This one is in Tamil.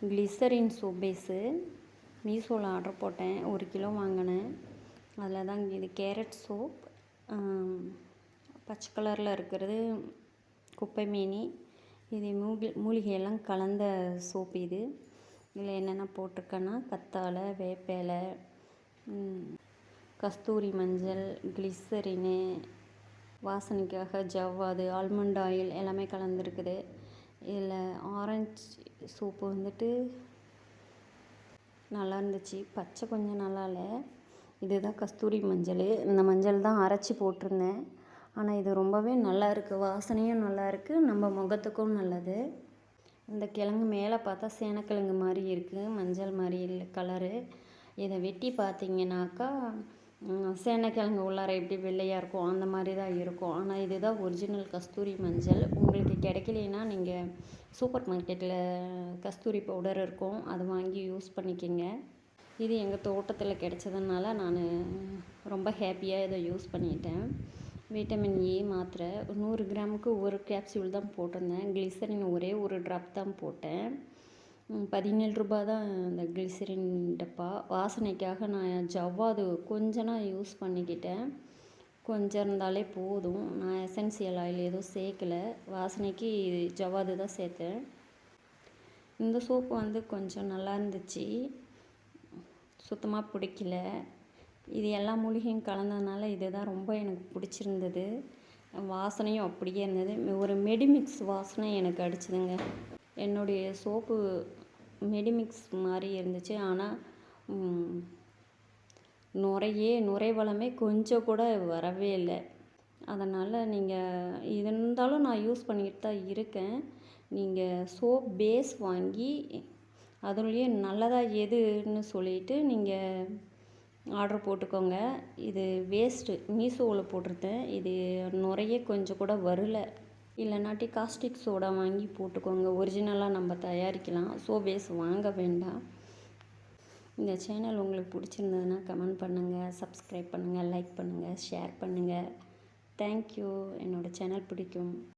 கிளிசரின் சோப் பேஸு மீஷோவில் ஆர்டர் போட்டேன். ஒரு கிலோ வாங்கினேன். அதில் தான் இது கேரட் சோப் பச்சை கலரில் இருக்கிறது குப்பை மீனி. இது மூகி மூலிகையெல்லாம் கலந்த சோப் இது. இதில் என்னென்ன போட்டிருக்கேன்னா கத்தாழை வேப்பிலை கஸ்தூரி மஞ்சள் கிளிசரினு வாசனைக்காக ஜவ்வாது ஆல்மண்ட் ஆயில் எல்லாமே கலந்துருக்குது இதில் ஆரஞ்சு சோப்பு வந்துட்டு நல்லா இருந்துச்சு. பச்சை கொஞ்சம் நல்லா இல்லை. இதுதான் கஸ்தூரி மஞ்சள். இந்த மஞ்சள் தான் அரைச்சி போட்டிருந்தேன். ஆனால் இது ரொம்பவே நல்லா இருக்குது வாசனையும் நல்லா இருக்குது நம்ம முகத்துக்கும் நல்லது. இந்த கிழங்கு மேலே பார்த்தா சேனக்கிழங்கு மாதிரி இருக்குது மஞ்சள் மாதிரி இல்லை கலரு இதை வெட்டி பார்த்தீங்கன்னாக்கா சேனைக்கிழங்கு உள்ளார எப்படி வெள்ளையாக இருக்கும் அந்த மாதிரி தான் இருக்கும். ஆனால் இதுதான் ஒரிஜினல் கஸ்தூரி மஞ்சள். உங்களுக்கு கிடைக்கலனா நீங்கள் சூப்பர் மார்க்கெட்டில் கஸ்தூரி பவுடர் இருக்கும். அது வாங்கி யூஸ் பண்ணிக்கோங்க. இது எங்கள் தோட்டத்தில் கிடச்சதுனால நான் ரொம்ப ஹாப்பியாக இதை யூஸ் பண்ணிட்டேன். விட்டமின் ஏ மாத்திரை. நூறு கிராமுக்கு ஒரு கேப்சூல் தான் போட்டிருந்தேன். கிளிசரின் ஒரே ஒரு ட்ராப் தான் போட்டேன். பதினேழு ரூபா தான் அந்த கிளிசரின் டப்பா. வாசனைக்காக நான் ஜவ்வாது கொஞ்சம் யூஸ் பண்ணிக்கிட்டேன். கொஞ்சம் இருந்தாலே போதும். நான் எசென்சியல் ஆயில் எதுவும் சேர்க்கலை. வாசனைக்கு ஜவ்வாது தான் சேர்த்தேன். இந்த சோப்பு வந்து கொஞ்சம் நல்லா இருந்துச்சு. சுத்தமாக பிடிக்கல. இது எல்லா மூலிகையும் கலந்ததுனால இது தான் ரொம்ப எனக்கு பிடிச்சிருந்தது. வாசனையும் அப்படியே இருந்தது. ஒரு மெடிமிக்ஸ் வாசனை எனக்கு அடிச்சுதுங்க. என்னுடைய சோப்பு மெடிமிக்ஸ் மாதிரி இருந்துச்சு. ஆனால் நுரையே நுரை வளமே கொஞ்சம் கூட வரவே இல்லை. அதனால் நீங்கள் இது இருந்தாலும் நான் யூஸ் பண்ணிக்கிட்டு தான் இருக்கேன். நீங்கள் சோப் பேஸ் வாங்கி அதுலேயே நல்லதாக எதுன்னு சொல்லிவிட்டு நீங்கள் ஆர்டர் போட்டுக்கோங்க. இது வேஸ்ட்டு மீஷோவில் போட்டிருந்தேன். இது நுரையே கொஞ்சம் கூட வரல. இல்லைனாட்டி காஸ்டிக் சோடா வாங்கி போட்டுக்கோங்க. ஒரிஜினலாக நம்ம தயாரிக்கலாம். ஸோ பேஸ் வாங்க வேண்டாம். இந்த சேனல் உங்களுக்கு பிடிச்சிருந்ததுன்னா கமெண்ட் பண்ணுங்கள் சப்ஸ்கிரைப் பண்ணுங்கள் லைக் பண்ணுங்கள் ஷேர் பண்ணுங்கள் தேங்க்யூ என்னோடய சேனல் பிடிக்கும்.